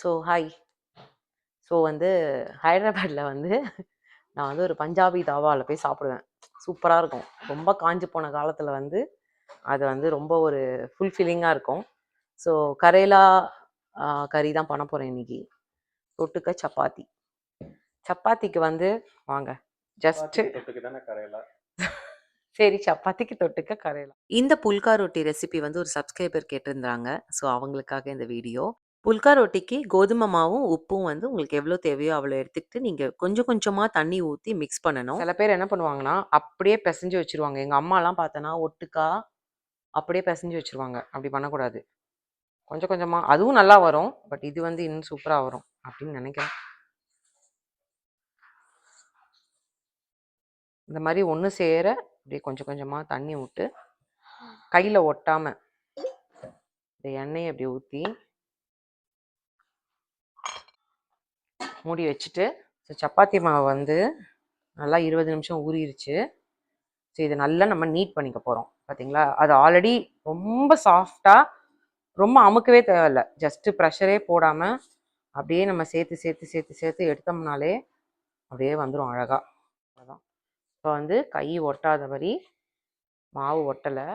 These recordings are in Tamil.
ஸோ ஹாய் ஸோ வந்து ஹைதராபாத்தில் வந்து நான் வந்து ஒரு பஞ்சாபி தாபாவில் போய் சாப்பிடுவேன். சூப்பராக இருக்கும். ரொம்ப காஞ்சு போன காலத்தில் வந்து அது வந்து ரொம்ப ஒரு ஃபுல்ஃபில்லிங்காக இருக்கும். ஸோ கரேலா கறி தான் பண்ண போகிறேன் இன்னைக்கு. தொட்டுக்க சப்பாத்தி. சப்பாத்திக்கு வந்து வாங்க. ஜஸ்ட்டு சரி சப்பாத்திக்கு தொட்டுக்க கரையலாம் இந்த புல்கா ரொட்டி ரெசிபி வந்து ஒரு சப்ஸ்கிரைபர் கேட்டிருந்தாங்க. ஸோ அவங்களுக்காக இந்த வீடியோ புல்கா ரொட்டிக்கு கோதுமை மாவும் உப்பும் வந்து உங்களுக்கு எவ்வளோ தேவையோ அவ்வளோ எடுத்துக்கிட்டு நீங்கள் கொஞ்சம் கொஞ்சமாக தண்ணி ஊற்றி மிக்ஸ் பண்ணணும். சில பேர் என்ன பண்ணுவாங்கன்னா அப்படியே பிசைஞ்சு வச்சிருவாங்க. எங்கள் அம்மாலாம் பார்த்தோன்னா ஒட்டுக்கா அப்படியே பிசைஞ்சு வச்சுருவாங்க. அப்படி பண்ணக்கூடாது. கொஞ்சம் கொஞ்சமாக அதுவும் நல்லா வரும். பட் இது வந்து இன்னும் சூப்பராக வரும் அப்படின்னு நினைக்கிறேன். இந்த மாதிரி ஒன்று சேர அப்படியே கொஞ்சம் கொஞ்சமாக தண்ணி விட்டு கையில் ஒட்டாமல் இந்த எண்ணெயை அப்படி ஊற்றி மூடி வச்சுட்டு ஸோ சப்பாத்தி மாவு வந்து நல்லா இருபது நிமிஷம் ஊறிடுச்சு ஸோ இதை நல்லா நம்ம நீட் பண்ணிக்க போகிறோம் பார்த்தீங்களா அது ஆல்ரெடி ரொம்ப சாஃப்டாக ரொம்ப அமுக்கவே தேவையில்ல. ஜஸ்ட்டு ப்ரெஷரே போடாமல் அப்படியே நம்ம சேர்த்து சேர்த்து சேர்த்து சேர்த்து எடுத்தோம்னாலே அப்படியே வந்துடும் அழகாக அதான் இப்போ வந்து கை ஒட்டாதபடி மாவு ஒட்டலை.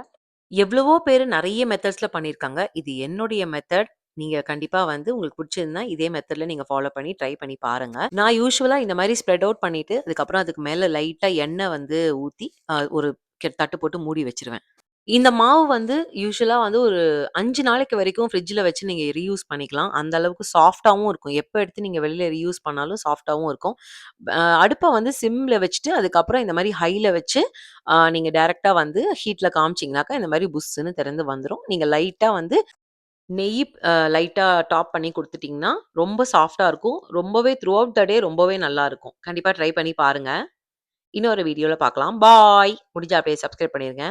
எவ்வளவோ பேர் நிறைய மெத்தட்ஸில் பண்ணியிருக்காங்க. இது என்னுடைய மெத்தட் நீங்க கண்டிப்பா வந்து உங்களுக்கு பிடிச்சிருந்தா இதே மெத்தட்ல நீங்க ஃபாலோ பண்ணி ட்ரை பண்ணி பாருங்க. நான் யூசுவலா இந்த மாரி ஸ்ப்ரெட் அவுட் பண்ணிட்டு, அதுக்கப்புறம் அதுக்கு மேல லைட்டா எண்ணெய் வந்து ஊத்தி, அ ஒரு கெ தட்டு போட்டு மூடி வச்சுருவேன். இந்த மாவு வந்து யூசுவலா வந்து ஒரு 5 நாளைக்கு வரைக்கும் ஃப்ரிட்ஜ்ல வச்சு நீங்க ரீயூஸ் பண்ணிக்கலாம். அந்த அளவுக்கு சாஃப்ட்டாவும் இருக்கும். எப்ப எடுத்து நீங்க வெளில ரீயூஸ் பண்ணாலும் சாஃப்ட்டாவும் இருக்கும். அ அடுப்ப வந்து சிம்ல வச்சுட்டு, அதுக்கப்புறம் இந்த மாரி ஹைல வச்சு, அ நீங்க டைரக்ட்டா வந்து ஹீட்ல காமிச்சீங்கனாக்கா, இந்த மாரி புஸ்ஸுன்னு திறந்து வந்துரும். நீங்க லைட்டா வந்து நெய் அ லைட்டா டாப் பண்ணி குடுத்துட்டீங்கன்னா, ரொம்ப சாஃப்ட்டா இருக்கும். ரொம்பவே த்ரூ அவுட் த டே ரொம்பவே நல்லாருக்கும். கண்டிப்பா ட்ரை பண்ணி பாருங்க. இன்னொரு வீடியோல பார்க்கலாம். பாய். முடிஞ்சா அப்படியே சப்ஸ்கிரைப் பண்ணிருங்க.